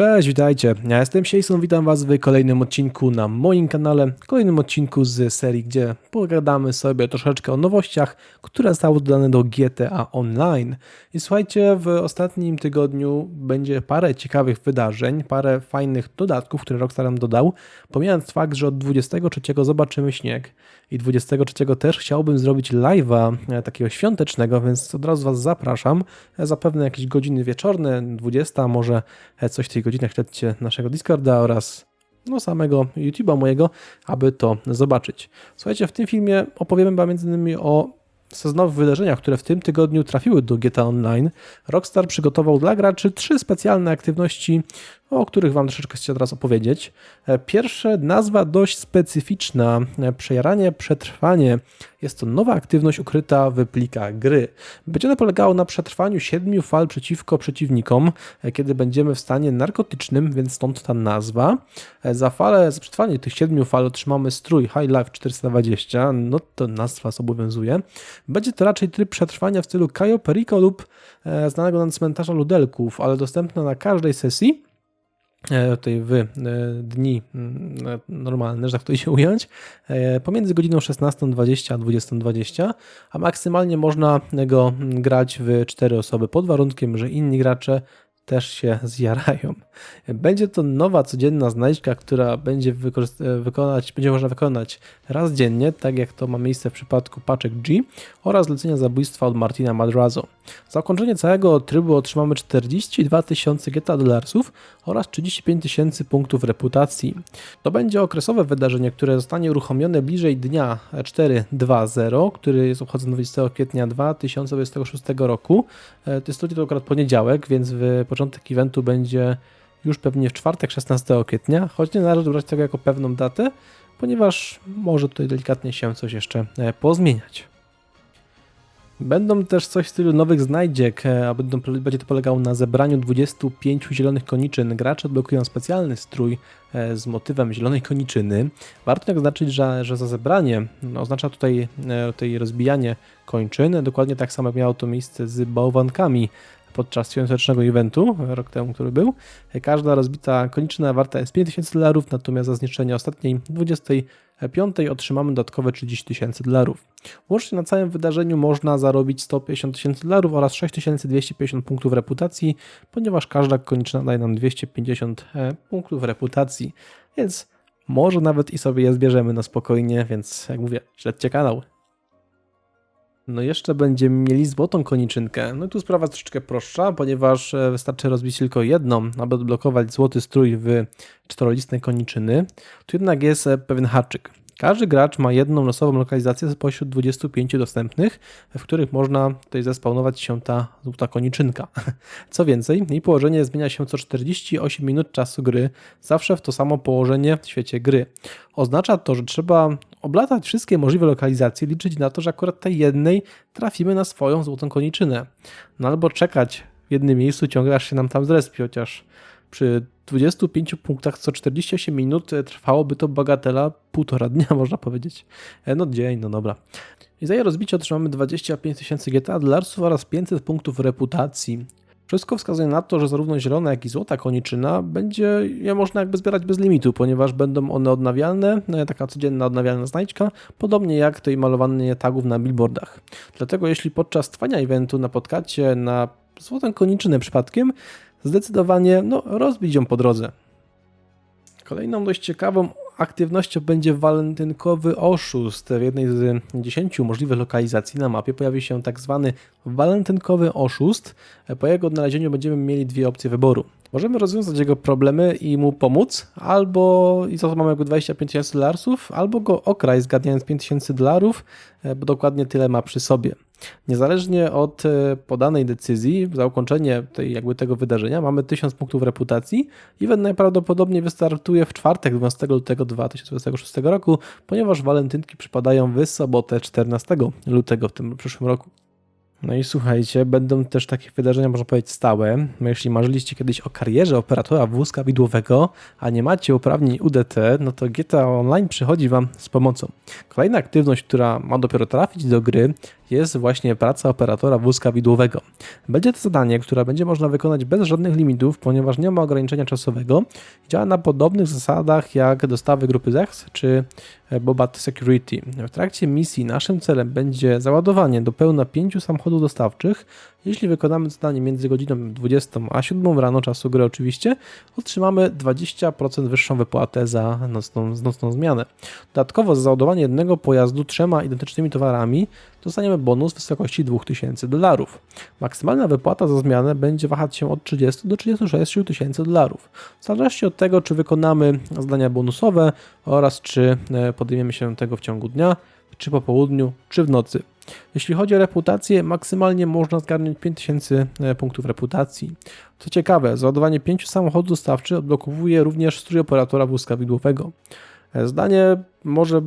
Cześć, witajcie. Ja jestem Jason, witam Was w kolejnym odcinku na moim kanale, kolejnym odcinku z serii, gdzie pogadamy sobie troszeczkę o nowościach, które zostały dodane do GTA Online. I słuchajcie, w ostatnim tygodniu będzie parę ciekawych wydarzeń, parę fajnych dodatków, które Rockstar nam dodał, pomijając fakt, że od 23 zobaczymy śnieg i 23 też chciałbym zrobić live'a e, takiego świątecznego, więc od razu Was zapraszam, e, zapewne jakieś godziny wieczorne, 20, może e, coś tej godzinach śledźcie naszego Discorda oraz no, samego YouTube'a mojego, aby to zobaczyć. Słuchajcie, w tym filmie opowiemy Wam innymi o sezonowych wydarzeniach, które w tym tygodniu trafiły do GTA Online. Rockstar przygotował dla graczy trzy specjalne aktywności, o których Wam troszeczkę chcę teraz opowiedzieć. E, pierwsze, nazwa dość specyficzna, e, przejaranie, przetrwanie. Jest to nowa aktywność ukryta w plikach gry. Będzie ona polegało na przetrwaniu siedmiu fal przeciwko przeciwnikom, e, kiedy będziemy w stanie narkotycznym, więc stąd ta nazwa. Za falę, za przetrwanie tych siedmiu fal otrzymamy strój High Life 420, no to nazwa zobowiązuje. Będzie to raczej tryb przetrwania w stylu Cayo Perico lub znanego na cmentarza ludelków, ale dostępna na każdej sesji tutaj w e, dni mm, e, normalne, że tak to się ująć, pomiędzy godziną 16.20 a 20.20, a maksymalnie można go grać w cztery osoby pod warunkiem, że inni gracze też się zjarają. Będzie to nowa codzienna znajdźka, która będzie wykonać, będzie można wykonać raz dziennie, tak jak to ma miejsce w przypadku paczek G oraz zlecenia zabójstwa od Martina Madrazo. Za ukończenie całego trybu otrzymamy 42 tysiące GTA dolarsów oraz 35 tysięcy punktów reputacji. To będzie okresowe wydarzenie, które zostanie uruchomione bliżej dnia 4.2.0, który jest obchodzony 20 kwietnia 2026 roku. E, to jest to akurat poniedziałek, więc w początek eventu będzie już pewnie w czwartek 16 kwietnia, choć nie należy brać tego jako pewną datę, ponieważ może tutaj delikatnie się coś jeszcze e, pozmieniać. Będą też coś w stylu nowych znajdziek, e, a będą, będzie to polegało na zebraniu 25 zielonych koniczyn. Gracze odblokują specjalny strój e, z motywem zielonej koniczyny. Warto tak zaznaczyć, że, że za zebranie no, oznacza tutaj, tutaj rozbijanie kończyn, dokładnie tak samo jak miało to miejsce z bałwankami podczas świątecznego eventu, rok temu, który był. Każda rozbita koniczna warta jest 5000 dolarów, natomiast za zniszczenie ostatniej 25 otrzymamy dodatkowe 30 tysięcy dolarów. Łącznie na całym wydarzeniu można zarobić 150 tysięcy dolarów oraz 6250 punktów reputacji, ponieważ każda koniczna daje nam 250 e, punktów reputacji, więc może nawet i sobie je zbierzemy na spokojnie, więc jak mówię, śledźcie kanał. No jeszcze będziemy mieli złotą koniczynkę. No i tu sprawa troszeczkę prostsza, ponieważ e, wystarczy rozbić tylko jedną, aby odblokować złoty strój w czterolistnej koniczyny. Tu jednak jest e, pewien haczyk. Każdy gracz ma jedną losową lokalizację spośród 25 dostępnych, w których można tutaj zespawnować się ta złota koniczynka. Co więcej, jej położenie zmienia się co 48 minut czasu gry, zawsze w to samo położenie w świecie gry. Oznacza to, że trzeba oblatać wszystkie możliwe lokalizacje, liczyć na to, że akurat tej jednej trafimy na swoją złotą koniczynę. No albo czekać w jednym miejscu ciągle aż się nam tam zrespi, chociaż przy 25 punktach co 48 minut e, trwałoby to bagatela półtora dnia, można powiedzieć. E, no dzień, no dobra. I za jej rozbicie otrzymamy 25 tysięcy GTA dolarsów oraz 500 punktów reputacji. Wszystko wskazuje na to, że zarówno zielona, jak i złota koniczyna będzie je można jakby zbierać bez limitu, ponieważ będą one odnawialne, e, taka codzienna odnawialna znajdźka, podobnie jak tej malowanie tagów na billboardach. Dlatego jeśli podczas trwania eventu napotkacie na złotą koniczynę przypadkiem, zdecydowanie no, rozbić ją po drodze. Kolejną dość ciekawą aktywnością będzie walentynkowy oszust. W jednej z 10 możliwych lokalizacji na mapie pojawi się tak zwany walentynkowy oszust. Po jego odnalezieniu będziemy mieli dwie opcje wyboru. Możemy rozwiązać jego problemy i mu pomóc, albo i co mamy go 25 tysięcy dolarów, albo go okraj zgadniając 5 tysięcy dolarów, bo dokładnie tyle ma przy sobie. Niezależnie od e, podanej decyzji, za ukończenie tej, jakby tego wydarzenia mamy 1000 punktów reputacji. Event najprawdopodobniej wystartuje w czwartek 12 lutego 2026 roku, ponieważ walentynki przypadają w sobotę 14 lutego w tym przyszłym roku. No i słuchajcie, będą też takie wydarzenia, można powiedzieć, stałe. Jeśli marzyliście kiedyś o karierze operatora wózka widłowego, a nie macie uprawnień UDT, no to GTA Online przychodzi Wam z pomocą. Kolejna aktywność, która ma dopiero trafić do gry, jest właśnie praca operatora wózka widłowego. Będzie to zadanie, które będzie można wykonać bez żadnych limitów, ponieważ nie ma ograniczenia czasowego. Działa na podobnych zasadach jak dostawy grupy ZEX czy Bobat Security. W trakcie misji naszym celem będzie załadowanie do pełna pięciu samochodów dostawczych. Jeśli wykonamy zadanie między godziną 20 a 7 rano czasu gry oczywiście, otrzymamy 20% wyższą wypłatę za nocną, nocną zmianę. Dodatkowo za załadowanie jednego pojazdu trzema identycznymi towarami dostaniemy bonus w wysokości 2000 dolarów. Maksymalna wypłata za zmianę będzie wahać się od 30 do 36 tysięcy dolarów. W zależności od tego, czy wykonamy zadania bonusowe oraz czy e, podejmiemy się tego w ciągu dnia, czy po południu, czy w nocy. Jeśli chodzi o reputację, maksymalnie można zgarnąć 5000 e, punktów reputacji. Co ciekawe, załadowanie 5 samochodów dostawczych odblokowuje również strój operatora wózka widłowego. E, zdanie może,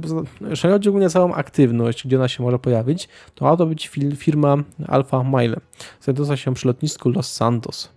jeżeli chodzi ogólnie o całą aktywność, gdzie ona się może pojawić, to ma to być firma Alpha Mile. Znajdująca się przy lotnisku Los Santos.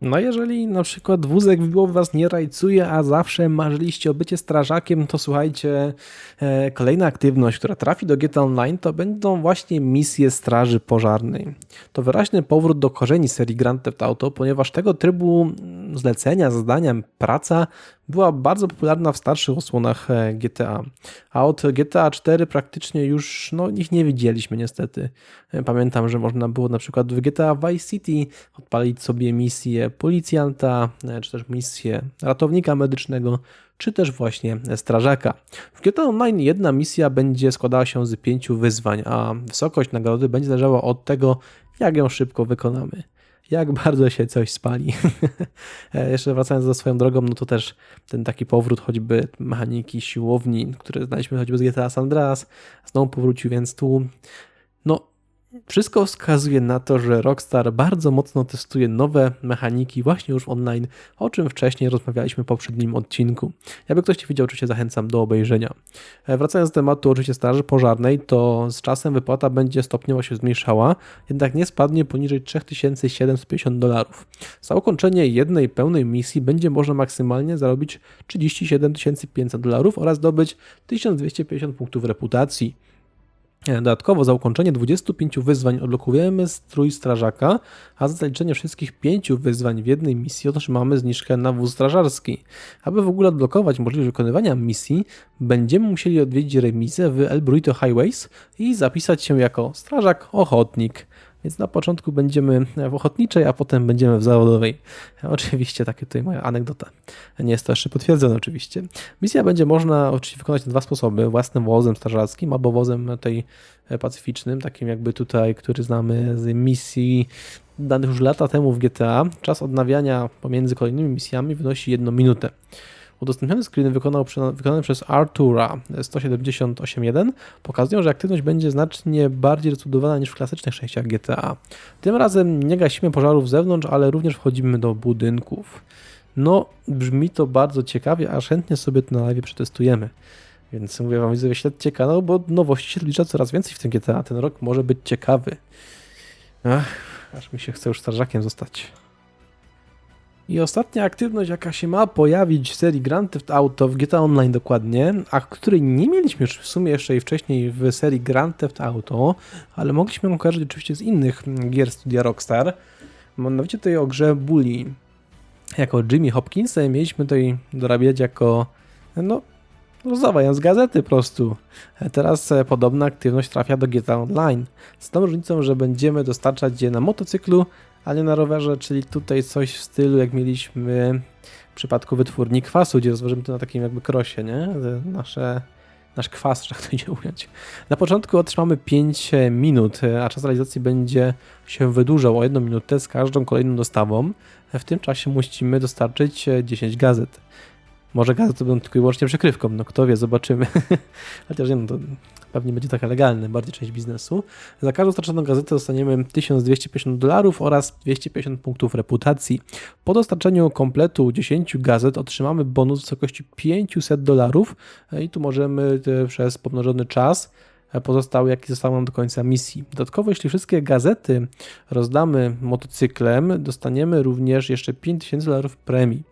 No jeżeli na przykład wózek widłowy was nie rajcuje, a zawsze marzyliście o bycie strażakiem, to słuchajcie, e, kolejna aktywność, która trafi do GTA Online, to będą właśnie misje straży pożarnej. To wyraźny powrót do korzeni serii Grand Theft Auto, ponieważ tego trybu zlecenia, zadania, praca była bardzo popularna w starszych osłonach e, GTA. A od GTA 4 praktycznie już no, ich nie widzieliśmy niestety. E, pamiętam, że można było na przykład w GTA Vice City odpalić sobie misję policjanta, e, czy też misję ratownika medycznego, czy też właśnie strażaka. W GTA Online jedna misja będzie składała się z pięciu wyzwań, a wysokość nagrody będzie zależała od tego, jak ją szybko wykonamy jak bardzo się coś spali. E, jeszcze wracając do swoją drogą, no to też ten taki powrót choćby mechaniki siłowni, który znaliśmy choćby z GTA San Andreas, znowu powrócił, więc tu no wszystko wskazuje na to, że Rockstar bardzo mocno testuje nowe mechaniki właśnie już online, o czym wcześniej rozmawialiśmy w poprzednim odcinku. Jakby ktoś nie widział, oczywiście zachęcam do obejrzenia. E, wracając do tematu oczywiście straży pożarnej, to z czasem wypłata będzie stopniowo się zmniejszała, jednak nie spadnie poniżej 3750 dolarów. Za ukończenie jednej pełnej misji będzie można maksymalnie zarobić 37 500 dolarów oraz zdobyć 1250 punktów reputacji. Dodatkowo za ukończenie 25 wyzwań odblokujemy strój strażaka, a za zaliczenie wszystkich 5 wyzwań w jednej misji otrzymamy zniżkę na wóz strażarski. Aby w ogóle odblokować możliwość wykonywania misji, będziemy musieli odwiedzić remizę w El Burrito Highways i zapisać się jako strażak ochotnik. Więc na początku będziemy w ochotniczej, a potem będziemy w zawodowej. Oczywiście takie tutaj moja anegdota. Nie jest to jeszcze potwierdzone oczywiście. Misja będzie można oczywiście wykonać na dwa sposoby. Własnym wozem strażackim albo wozem tej pacyficznym, takim jakby tutaj, który znamy z misji danych już lata temu w GTA. Czas odnawiania pomiędzy kolejnymi misjami wynosi jedną minutę. Udostępniony screen wykonał, wykonany przez Artura 178.1 pokazują, że aktywność będzie znacznie bardziej rozbudowana niż w klasycznych częściach GTA. Tym razem nie gasimy pożarów z zewnątrz, ale również wchodzimy do budynków. No, brzmi to bardzo ciekawie, aż chętnie sobie to na live przetestujemy. Więc mówię wam, widzowie, śledźcie kanał, bo nowości się zlicza coraz więcej w tym GTA. Ten rok może być ciekawy. Ach, aż mi się chce już strażakiem zostać. I ostatnia aktywność, jaka się ma pojawić w serii Grand Theft Auto, w GTA Online dokładnie, a której nie mieliśmy już w sumie jeszcze i wcześniej w serii Grand Theft Auto, ale mogliśmy ją kojarzyć oczywiście z innych gier studia Rockstar. Mianowicie tutaj o grze Bully. Jako Jimmy Hopkins mieliśmy tutaj dorabiać jako, no, rozdawając gazety po prostu. Teraz e, podobna aktywność trafia do GTA Online. Z tą różnicą, że będziemy dostarczać je na motocyklu, a nie na rowerze, czyli tutaj coś w stylu jak mieliśmy w przypadku wytwórni kwasu, gdzie rozważymy to na takim jakby krosie, nie? Nasze, nasz kwas, że to idzie ująć. Na początku otrzymamy 5 minut, a czas realizacji będzie się wydłużał o 1 minutę z każdą kolejną dostawą. W tym czasie musimy dostarczyć 10 gazet. Może gazety będą tylko i wyłącznie przykrywką, no kto wie, zobaczymy. Chociaż nie, no to pewnie będzie taka legalna, bardziej część biznesu. Za każdą dostarczoną gazetę dostaniemy 1250 dolarów oraz 250 punktów reputacji. Po dostarczeniu kompletu 10 gazet otrzymamy bonus w wysokości 500 dolarów i tu możemy przez pomnożony czas e, pozostałe, jakie zostały nam do końca misji. Dodatkowo, jeśli wszystkie gazety rozdamy motocyklem, dostaniemy również jeszcze 5000 dolarów premii.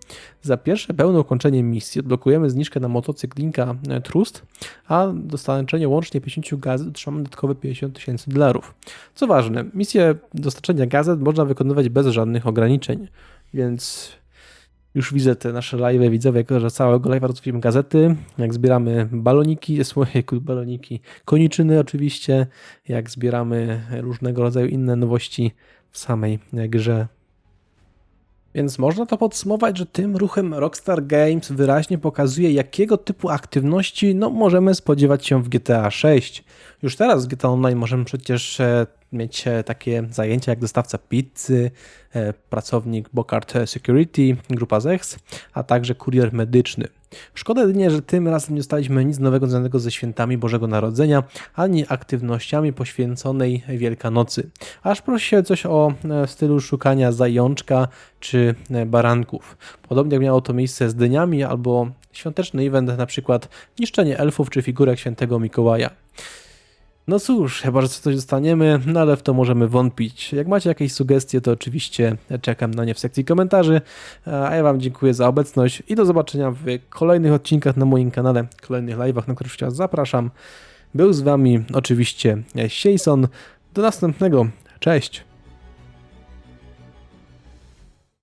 Za pierwsze pełne ukończenie misji odblokujemy zniżkę na motocykl Linka e, Trust, a dostarczenie łącznie 50 gazet otrzymamy dodatkowe 50 tysięcy dolarów. Co ważne, misję dostarczenia gazet można wykonywać bez żadnych ograniczeń, więc już widzę te nasze live, widzowie, jako że całego live'a rozwijamy gazety, jak zbieramy baloniki, słuchaj, baloniki, koniczyny oczywiście, jak zbieramy różnego rodzaju inne nowości w samej grze. Więc można to podsumować, że tym ruchem Rockstar Games wyraźnie pokazuje, jakiego typu aktywności no, możemy spodziewać się w GTA 6. Już teraz w GTA Online możemy przecież e, mieć e, takie zajęcia jak dostawca pizzy, e, pracownik Bokart Security, grupa ZEX, a także kurier medyczny. Szkoda jedynie, że tym razem nie dostaliśmy nic nowego związanego ze świętami Bożego Narodzenia, ani aktywnościami poświęconej Wielkanocy. Aż prosi się coś o e, stylu szukania zajączka czy baranków. Podobnie jak miało to miejsce z dyniami albo świąteczny event, na przykład niszczenie elfów czy figurek świętego Mikołaja. No cóż, chyba, że coś dostaniemy, no ale w to możemy wątpić. Jak macie jakieś sugestie, to oczywiście czekam na nie w sekcji komentarzy. A ja Wam dziękuję za obecność i do zobaczenia w kolejnych odcinkach na moim kanale, kolejnych live'ach, na których Was zapraszam. Był z Wami oczywiście Sieson. Do następnego. Cześć!